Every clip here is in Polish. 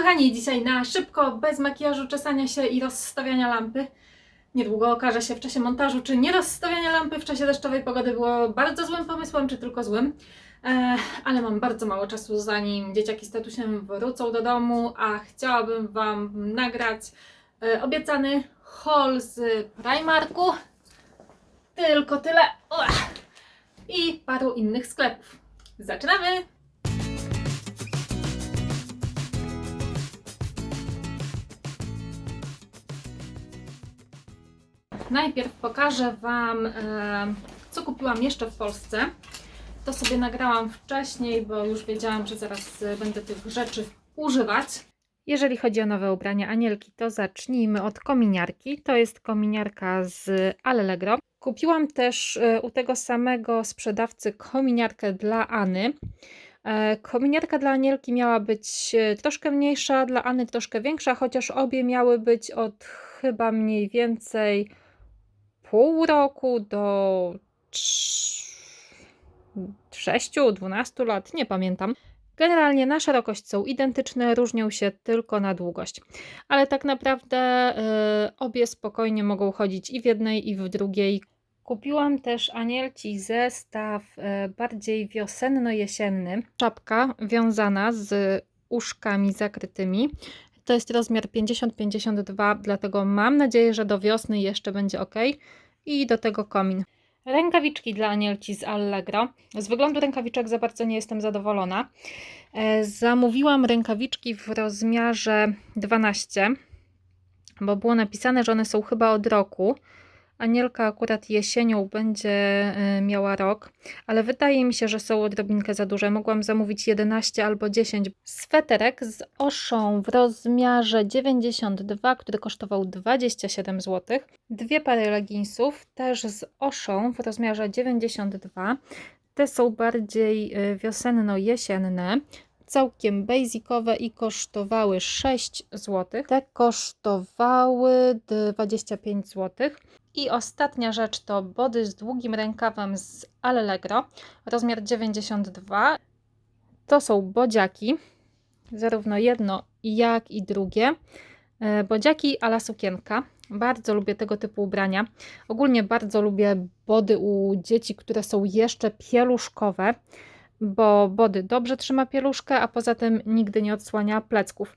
kochani, dzisiaj na szybko, bez makijażu, czesania się i rozstawiania lampy. Niedługo okaże się w czasie montażu, czy nie rozstawianie lampy w czasie deszczowej pogody było bardzo złym pomysłem, czy tylko złym. E, ale mam bardzo mało czasu, zanim dzieciaki z tatusiem wrócą do domu, a chciałabym Wam nagrać e, obiecany haul z Primarku. Tylko tyle. Uah. I paru innych sklepów. Zaczynamy! Najpierw pokażę Wam, e, co kupiłam jeszcze w Polsce. To sobie nagrałam wcześniej, bo już wiedziałam, że zaraz e, będę tych rzeczy używać. Jeżeli chodzi o nowe ubrania Anielki, to zacznijmy od kominiarki. To jest kominiarka z Allegro. Kupiłam też e, u tego samego sprzedawcy kominiarkę dla Any. Kominiarka dla Anielki miała być troszkę mniejsza, dla Any troszkę większa, chociaż obie miały być od chyba mniej więcej pół roku do 6-12 lat, nie pamiętam. Generalnie na szerokość są identyczne, różnią się tylko na długość. Ale tak naprawdę y, obie spokojnie mogą chodzić i w jednej, i w drugiej. Kupiłam też Anielci zestaw y, bardziej wiosenno-jesienny. Czapka wiązana z uszkami zakrytymi. To jest rozmiar 50-52, dlatego mam nadzieję, że do wiosny jeszcze będzie ok. I do tego komin. Rękawiczki dla Anielci z Allegro. Z wyglądu rękawiczek za bardzo nie jestem zadowolona. E, Zamówiłam rękawiczki w rozmiarze 12, bo było napisane, że one są chyba od roku. Anielka akurat jesienią będzie e, miała rok, ale wydaje mi się, że są odrobinkę za duże. Mogłam zamówić 11 albo 10. Sweterek z oszą w rozmiarze 92, który kosztował 27 zł. Dwie pary leginsów też z oszą w rozmiarze 92. Te są bardziej y, wiosenno-jesienne. Całkiem basicowe i kosztowały 6 zł. Te kosztowały 25 zł. I ostatnia rzecz to body z długim rękawem z Allegro, rozmiar 92. To są bodziaki, zarówno jedno jak i drugie. E, Bodziaki ala sukienka. Bardzo lubię tego typu ubrania. Ogólnie bardzo lubię body u dzieci, które są jeszcze pieluszkowe, bo body dobrze trzyma pieluszkę, a poza tym nigdy nie odsłania plecków.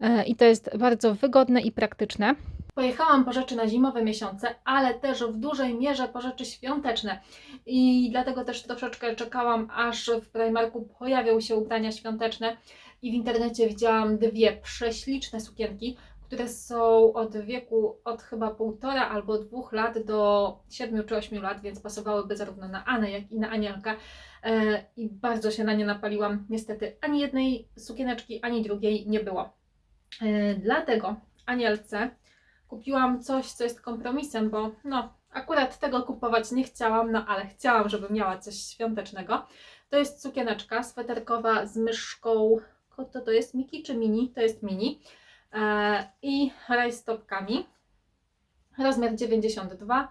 E, I to jest bardzo wygodne i praktyczne. Pojechałam po rzeczy na zimowe miesiące, ale też w dużej mierze po rzeczy świąteczne. I dlatego też troszeczkę czekałam, aż w Primarku pojawią się ubrania świąteczne. I w internecie widziałam dwie prześliczne sukienki, które są od wieku od chyba półtora albo dwóch lat do siedmiu czy ośmiu lat, więc pasowałyby zarówno na Anę, jak i na Anielkę. E, I bardzo się na nie napaliłam. Niestety ani jednej sukieneczki, ani drugiej nie było. E, Dlatego Anielce kupiłam coś, co jest kompromisem, bo no, akurat tego kupować nie chciałam, no ale chciałam, żeby miała coś świątecznego. To jest sukieneczka sweterkowa z myszką, to to jest Miki czy Mini? To jest Mini. E, I rajstopkami. Rozmiar 92,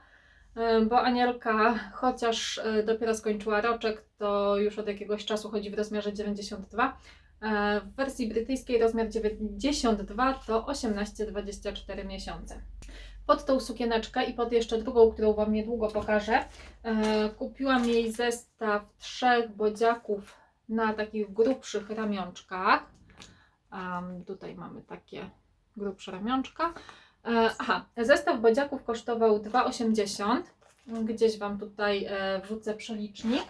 e, bo Anielka, chociaż e, dopiero skończyła roczek, to już od jakiegoś czasu chodzi w rozmiarze 92. E, W wersji brytyjskiej rozmiar 92 to 18-24 miesiące. Pod tą sukieneczkę i pod jeszcze drugą, którą Wam niedługo pokażę, e, kupiłam jej zestaw trzech bodziaków na takich grubszych ramionczkach. Tutaj mamy takie grubsze ramionczka. E, aha, zestaw bodziaków kosztował 2,80. Gdzieś Wam tutaj wrzucę przelicznik.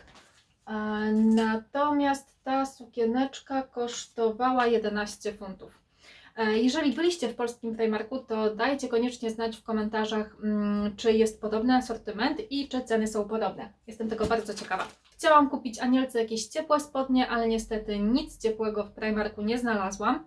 Natomiast ta sukieneczka kosztowała 11 funtów. E, Jeżeli byliście w polskim Primarku, to dajcie koniecznie znać w komentarzach, mm, czy jest podobny asortyment i czy ceny są podobne. Jestem tego bardzo ciekawa. Chciałam kupić Anielce jakieś ciepłe spodnie, ale niestety nic ciepłego w Primarku nie znalazłam.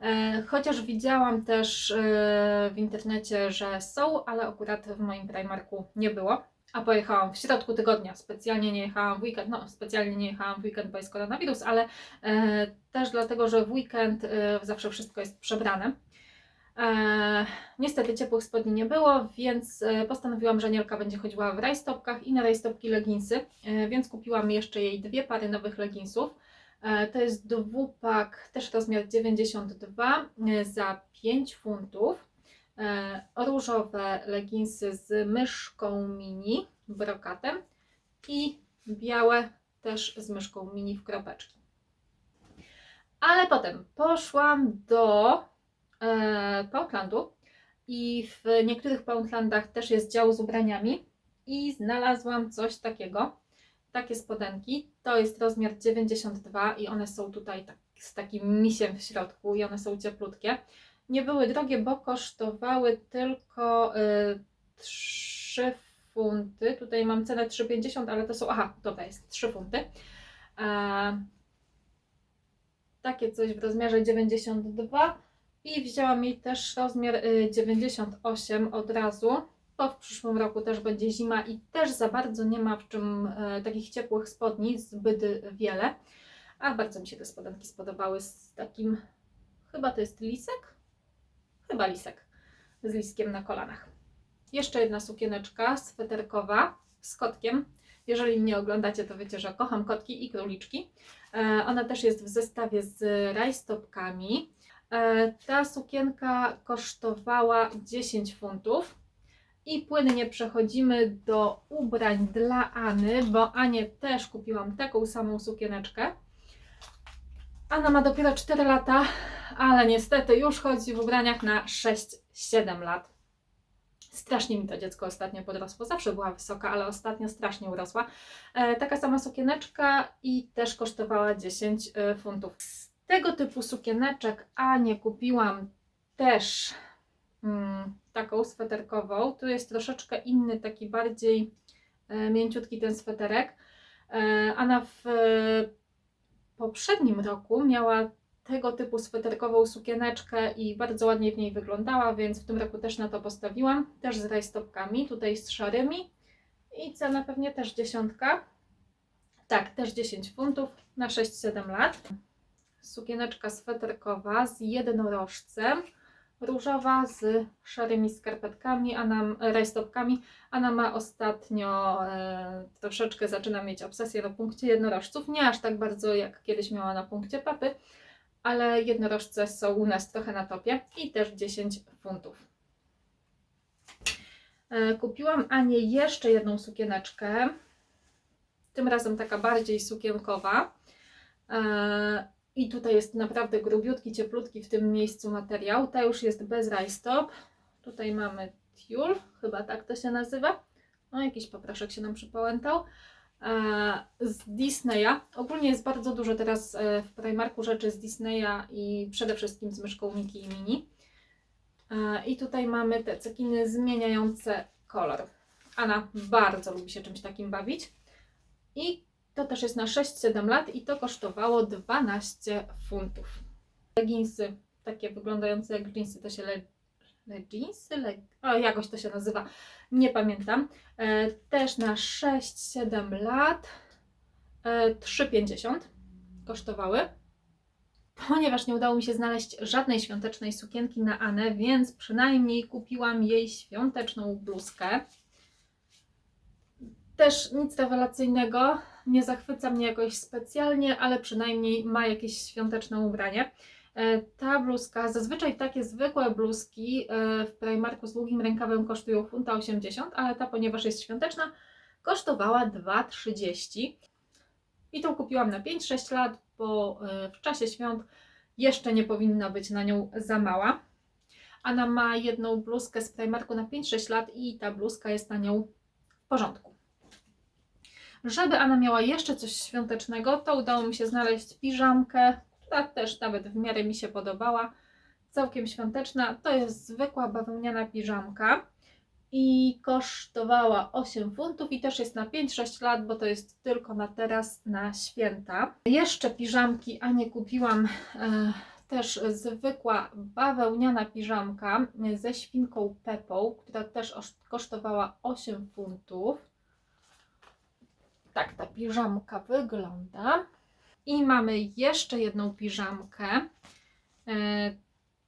E, Chociaż widziałam też e, w internecie, że są, ale akurat w moim Primarku nie było. A pojechałam w środku tygodnia. Specjalnie nie jechałam w weekend. No, specjalnie nie jechałam w weekend, bo jest koronawirus, ale e, też dlatego, że w weekend e, zawsze wszystko jest przebrane. E, niestety ciepłych spodni nie było, więc e, postanowiłam, że Nielka będzie chodziła w rajstopkach i na rajstopki leginsy, e, więc kupiłam jeszcze jej dwie pary nowych leginsów. E, To jest dwupak, też rozmiar 92 e, za 5 funtów. E, Różowe leginsy z myszką mini, brokatem i białe też z myszką mini w kropeczki. Ale potem poszłam do e, Poundlandu i w niektórych Poundlandach też jest dział z ubraniami i znalazłam coś takiego. Takie spodenki. To jest rozmiar 92 i one są tutaj tak, z takim misiem w środku i one są cieplutkie. Nie były drogie, bo kosztowały tylko y, 3 funty. Tutaj mam cenę 3,50, ale to są. Aha, dobra, jest 3 funty. Takie coś w rozmiarze 92 i wzięłam jej też rozmiar y, 98 od razu, bo w przyszłym roku też będzie zima i też za bardzo nie ma w czym e, takich ciepłych spodni zbyt wiele. A bardzo mi się te spodenki spodobały z takim, chyba to jest lisek? Chyba lisek, z liskiem na kolanach. Jeszcze jedna sukieneczka sweterkowa z kotkiem. Jeżeli mnie oglądacie, to wiecie, że kocham kotki i króliczki. E, Ona też jest w zestawie z rajstopkami. E, Ta sukienka kosztowała 10 funtów. I płynnie przechodzimy do ubrań dla Any, bo Anie też kupiłam taką samą sukieneczkę. Anna ma dopiero 4 lata, ale niestety już chodzi w ubraniach na 6-7 lat. Strasznie mi to dziecko ostatnio podrosło. Zawsze była wysoka, ale ostatnio strasznie urosła. E, taka sama sukieneczka i też kosztowała 10 e, funtów. Z tego typu sukieneczek Anie kupiłam też mm, taką sweterkową. Tu jest troszeczkę inny, taki bardziej e, mięciutki ten sweterek. E, Anna w e, poprzednim roku miała tego typu sweterkową sukieneczkę i bardzo ładnie w niej wyglądała, więc w tym roku też na to postawiłam. Też z rajstopkami, tutaj z szarymi. I cena pewnie też dziesiątka. Tak, też 10 funtów na 6-7 lat. Sukieneczka sweterkowa z jednorożcem. Różowa z szarymi skarpetkami, a nam, rajstopkami. Ona ma ostatnio e, troszeczkę zaczyna mieć obsesję na punkcie jednorożców. Nie aż tak bardzo jak kiedyś miała na punkcie papy, ale jednorożce są u nas trochę na topie i też 10 funtów. E, Kupiłam Anie jeszcze jedną sukieneczkę, tym razem taka bardziej sukienkowa. E, I tutaj jest naprawdę grubiutki, cieplutki w tym miejscu materiał. Ta już jest bez rajstop. Tutaj mamy tiul, chyba tak to się nazywa. O, jakiś poproszek się nam przypałętał. E, z Disneya. Ogólnie jest bardzo dużo teraz e, w Primarku rzeczy z Disneya i przede wszystkim z myszką Miki i Mini. E, I tutaj mamy te cekiny zmieniające kolor. Anna bardzo lubi się czymś takim bawić. I to też jest na 6-7 lat i to kosztowało 12 funtów. Leginsy, takie wyglądające jak jeansy, to się leginsy? Le, o, jakoś to się nazywa, nie pamiętam. E, też na 6-7 lat e, 3,50 kosztowały. Ponieważ nie udało mi się znaleźć żadnej świątecznej sukienki na Anę, więc przynajmniej kupiłam jej świąteczną bluzkę. Też nic rewelacyjnego, nie zachwyca mnie jakoś specjalnie, ale przynajmniej ma jakieś świąteczne ubranie. E, Ta bluzka, zazwyczaj takie zwykłe bluzki e, w Primarku z długim rękawem kosztują funta 80, ale ta, ponieważ jest świąteczna, kosztowała 2,30. I tą kupiłam na 5-6 lat, bo e, w czasie świąt jeszcze nie powinna być na nią za mała. Anna ma jedną bluzkę z Primarku na 5-6 lat i ta bluzka jest na nią w porządku. Żeby Anna miała jeszcze coś świątecznego, to udało mi się znaleźć piżamkę, która też nawet w miarę mi się podobała. Całkiem świąteczna. To jest zwykła bawełniana piżamka i kosztowała 8 funtów i też jest na 5-6 lat, bo to jest tylko na teraz, na święta. Jeszcze piżamki, a nie kupiłam e, też zwykła bawełniana piżamka ze świnką Pepą, która też osz- kosztowała 8 funtów. Tak ta piżamka wygląda. I mamy jeszcze jedną piżamkę. E,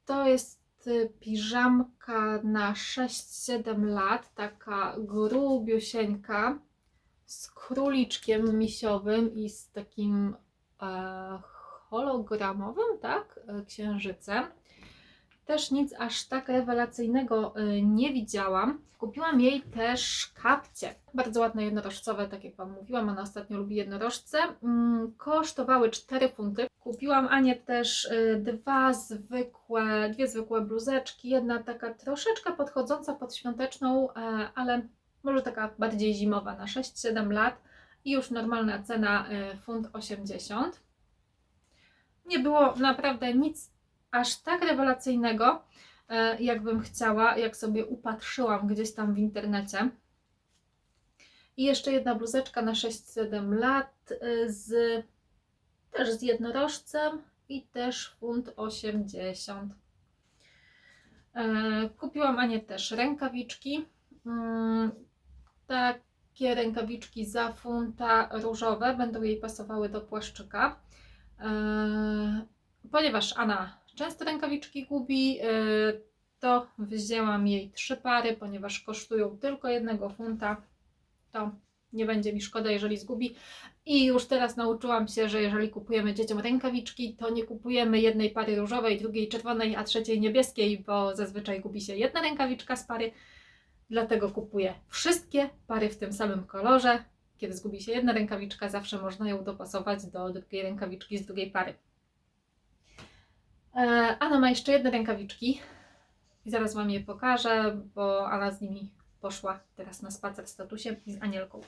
To jest y, piżamka na 6-7 lat, taka grubiusieńka, z króliczkiem misiowym i z takim e, hologramowym, tak? E, Księżycem. Też nic aż tak rewelacyjnego e, nie widziałam. Kupiłam jej też kapcie. Bardzo ładne jednorożcowe, tak jak Wam mówiłam, ona ostatnio lubi jednorożce. Mm, Kosztowały 4 funty. Kupiłam Anię też e, dwa zwykłe, dwie zwykłe bluzeczki. Jedna taka troszeczkę podchodząca pod świąteczną, e, ale może taka bardziej zimowa na 6-7 lat. I już normalna cena e, funt 80. Nie było naprawdę nic aż tak rewelacyjnego, e, jakbym chciała, jak sobie upatrzyłam gdzieś tam w internecie. I jeszcze jedna bluzeczka na 6-7 lat e, z też z jednorożcem i też funt 80. E, Kupiłam Anię też rękawiczki. Mm, Takie rękawiczki za funta różowe będą jej pasowały do płaszczyka. Ponieważ Anna często rękawiczki gubi, e, to wzięłam jej trzy pary, ponieważ kosztują tylko jednego funta. To nie będzie mi szkoda, jeżeli zgubi. I już teraz nauczyłam się, że jeżeli kupujemy dzieciom rękawiczki, to nie kupujemy jednej pary różowej, drugiej czerwonej, a trzeciej niebieskiej, bo zazwyczaj gubi się jedna rękawiczka z pary. Dlatego kupuję wszystkie pary w tym samym kolorze. Kiedy zgubi się jedna rękawiczka, zawsze można ją dopasować do drugiej rękawiczki z drugiej pary. E, Anna ma jeszcze jedne rękawiczki i zaraz Wam je pokażę, bo Anna z nimi poszła teraz na spacer z tatusiem i z Anielką.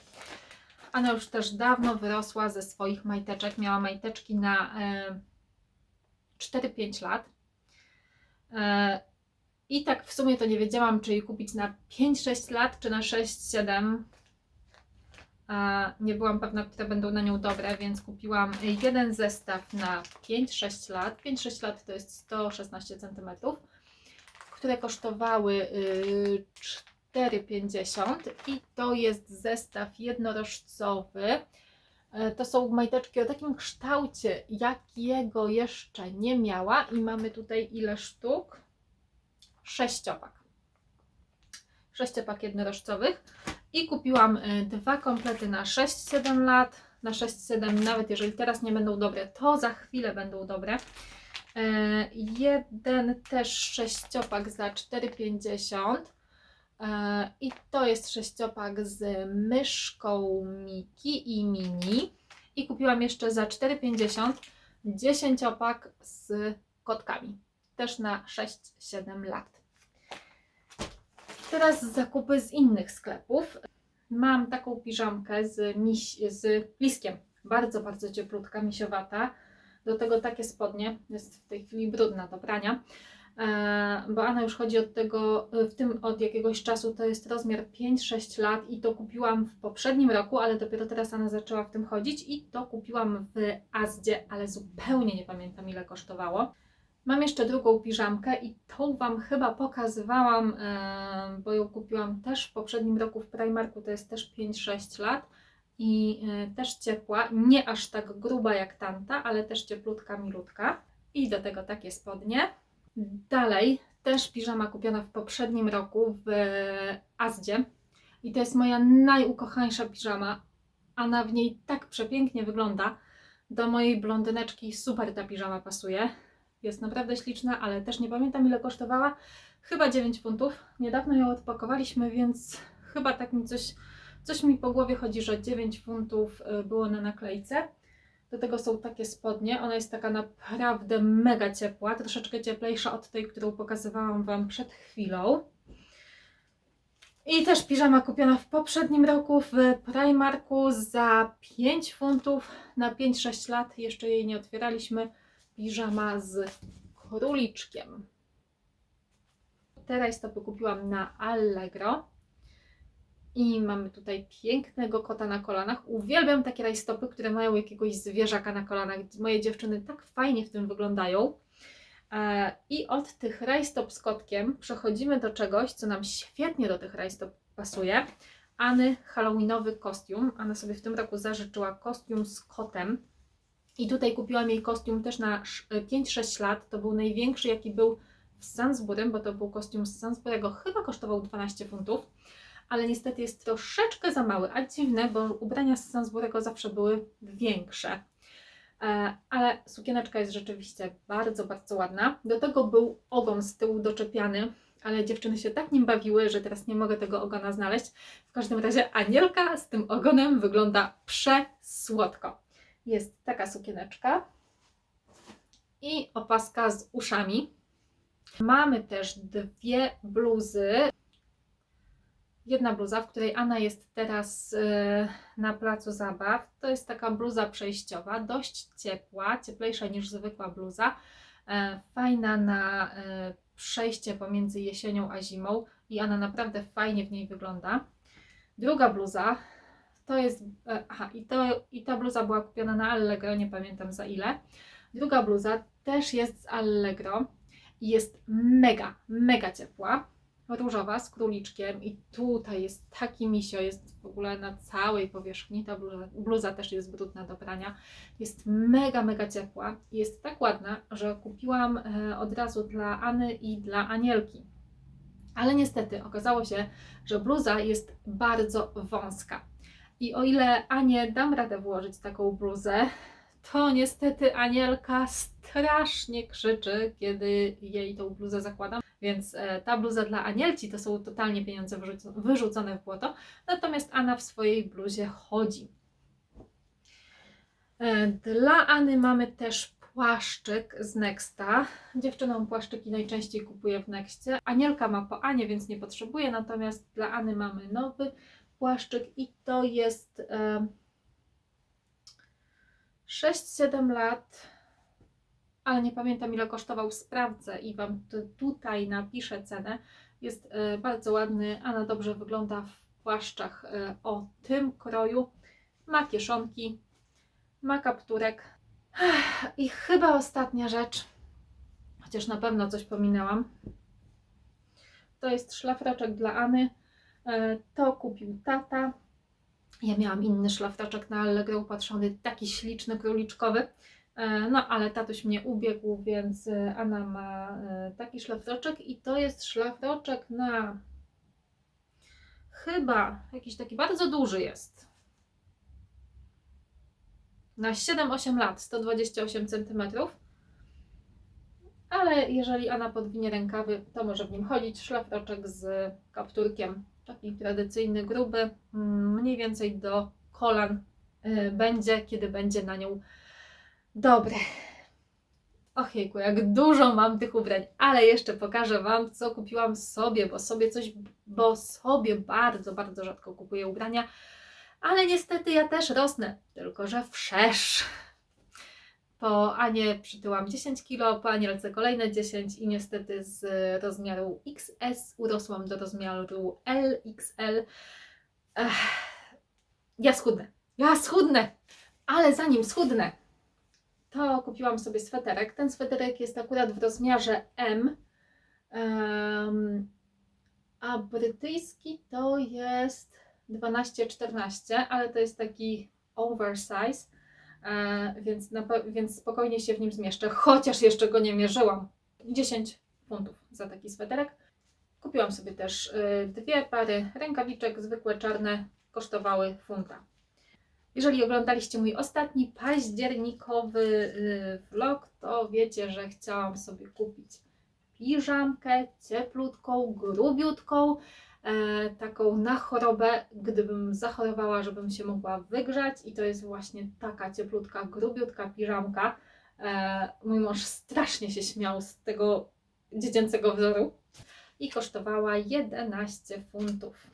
Anna już też dawno wyrosła ze swoich majteczek. Miała majteczki na e, 4-5 lat. E, I tak w sumie to nie wiedziałam, czy jej kupić na 5-6 lat, czy na 6-7. Nie byłam pewna, które będą na nią dobre, więc kupiłam jeden zestaw na 5-6 lat. 5-6 lat to jest 116 cm, które kosztowały y, 4,50 i to jest zestaw jednorożcowy. E, To są majteczki o takim kształcie, jakiego jeszcze nie miała i mamy tutaj ile sztuk? Sześciopak. Sześciopak jednorożcowych i kupiłam y, dwa komplety na 6-7 lat. Na 6-7, nawet jeżeli teraz nie będą dobre, to za chwilę będą dobre. E, Jeden też sześciopak za 4,50. E, I to jest sześciopak z myszką Miki i Mini. I kupiłam jeszcze za 4,50 dziesięciopak z kotkami. Też na 6-7 lat. Teraz zakupy z innych sklepów. Mam taką piżamkę z, miś, z liskiem. Bardzo, bardzo cieplutka, misiowata. Do tego takie spodnie. Jest w tej chwili brudna do prania. E, bo Anna już chodzi od tego, w tym od jakiegoś czasu, to jest rozmiar 5-6 lat i to kupiłam w poprzednim roku, ale dopiero teraz Anna zaczęła w tym chodzić i to kupiłam w Azdzie, ale zupełnie nie pamiętam ile kosztowało. Mam jeszcze drugą piżamkę i tą Wam chyba pokazywałam, e, bo ją kupiłam też w poprzednim roku w Primarku, to jest też 5-6 lat i e, też ciepła, nie aż tak gruba jak tamta, ale też cieplutka, milutka. I do tego takie spodnie. Dalej, też piżama kupiona w poprzednim roku w Azdzie. I to jest moja najukochańsza piżama. Ona w niej tak przepięknie wygląda. Do mojej blondyneczki super ta piżama pasuje. Jest naprawdę śliczna, ale też nie pamiętam ile kosztowała. Chyba 9 funtów. Niedawno ją odpakowaliśmy, więc chyba tak mi coś, coś mi po głowie chodzi, że 9 funtów y, było na naklejce. Do tego są takie spodnie. Ona jest taka naprawdę mega ciepła, troszeczkę cieplejsza od tej, którą pokazywałam Wam przed chwilą. I też piżama kupiona w poprzednim roku w Primarku za 5 funtów na 5-6 lat. Jeszcze jej nie otwieraliśmy. Piżama z króliczkiem. Te rajstopy kupiłam na Allegro. I mamy tutaj pięknego kota na kolanach. Uwielbiam takie rajstopy, które mają jakiegoś zwierzaka na kolanach. Moje dziewczyny tak fajnie w tym wyglądają. E, I od tych rajstop z kotkiem przechodzimy do czegoś, co nam świetnie do tych rajstop pasuje.Any halloweenowy kostium. Anna sobie w tym roku zażyczyła kostium z kotem. I tutaj kupiłam jej kostium też na sz- 5-6 lat. To był największy, jaki był w Sainsburym, bo to był kostium z Sainsbury'ego. Chyba kosztował 12 funtów ale niestety jest troszeczkę za mały, a dziwne, bo ubrania z Sainsbury'ego zawsze były większe. E, ale sukieneczka jest rzeczywiście bardzo, bardzo ładna. Do tego był ogon z tyłu doczepiany, ale dziewczyny się tak nim bawiły, że teraz nie mogę tego ogona znaleźć. W każdym razie Anielka z tym ogonem wygląda przesłodko. Jest taka sukieneczka i opaska z uszami. Mamy też dwie bluzy. Jedna bluza, w której Anna jest teraz e, na placu zabaw. To jest taka bluza przejściowa, dość ciepła, cieplejsza niż zwykła bluza. E, Fajna na e, przejście pomiędzy jesienią a zimą i Anna naprawdę fajnie w niej wygląda. Druga bluza to jest. e, Aha, i, to, i ta bluza była kupiona na Allegro, nie pamiętam za ile. Druga bluza też jest z Allegro i jest mega, mega ciepła. Różowa z króliczkiem i tutaj jest taki misio, jest w ogóle na całej powierzchni. Ta bluza, bluza też jest brudna do prania. Jest mega, mega ciepła i jest tak ładna, że kupiłam e, od razu dla Any i dla Anielki. Ale niestety okazało się, że bluza jest bardzo wąska. I o ile Anię dam radę włożyć taką bluzę, to niestety Anielka strasznie krzyczy, kiedy jej tą bluzę zakładam. Więc e, ta bluza dla Anielci to są totalnie pieniądze wyrzuco- wyrzucone w błoto. Natomiast Anna w swojej bluzie chodzi. E, Dla Any mamy też płaszczyk z Nexta. Dziewczynom płaszczyki najczęściej kupuję w Nexcie. Anielka ma po Anie, więc nie potrzebuje, natomiast dla Any mamy nowy płaszczyk i to jest e, 6-7 lat, ale nie pamiętam ile kosztował, sprawdzę i Wam tu- tutaj napiszę cenę. Jest e, bardzo ładny, Anna dobrze wygląda w płaszczach e, o tym kroju. Ma kieszonki, ma kapturek. I chyba ostatnia rzecz, chociaż na pewno coś pominęłam. To jest szlafroczek dla Any. E, To kupił tata. Ja miałam inny szlafroczek na Allegro upatrzony, taki śliczny, króliczkowy. E, No, ale tatuś mnie ubiegł, więc e, Anna ma taki szlafroczek i to jest szlafroczek na chyba jakiś taki bardzo duży jest. Na 7-8 lat, 128 cm. Ale jeżeli Anna podwinie rękawy, to może w nim chodzić. Szlafroczek z kapturkiem, taki tradycyjny, gruby, mm, mniej więcej do kolan y, będzie, kiedy będzie na nią dobre. Och jejku, jak dużo mam tych ubrań, ale jeszcze pokażę Wam, co kupiłam sobie, bo sobie coś, bo sobie bardzo, bardzo rzadko kupuję ubrania, ale niestety ja też rosnę, tylko że wszerz. Po Anie przytyłam 10 kg, po Anielce kolejne 10 i niestety z rozmiaru XS urosłam do rozmiaru LXL. Ech, ja schudnę, ja schudnę, ale zanim schudnę, to kupiłam sobie sweterek. Ten sweterek jest akurat w rozmiarze M, em, a brytyjski to jest 12-14, ale to jest taki oversize, więc, na, więc spokojnie się w nim zmieszczę, chociaż jeszcze go nie mierzyłam. 10 funtów za taki sweterek. Kupiłam sobie też y, dwie pary rękawiczek, zwykłe czarne, kosztowały funta. Jeżeli oglądaliście mój ostatni październikowy y, vlog, to wiecie, że chciałam sobie kupić piżamkę cieplutką, grubiutką, e, taką na chorobę, gdybym zachorowała, żebym się mogła wygrzać i to jest właśnie taka cieplutka, grubiutka piżamka. E, mój mąż strasznie się śmiał z tego dziecięcego wzoru i kosztowała 11 funtów.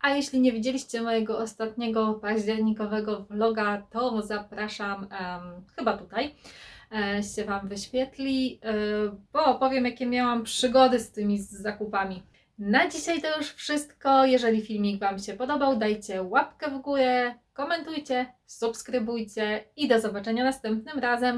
A jeśli nie widzieliście mojego ostatniego październikowego vloga, to zapraszam em, chyba tutaj. E, się Wam wyświetli, e, bo opowiem, jakie miałam przygody z tymi zakupami. Na dzisiaj to już wszystko. Jeżeli filmik Wam się podobał, dajcie łapkę w górę, komentujcie, subskrybujcie i do zobaczenia następnym razem.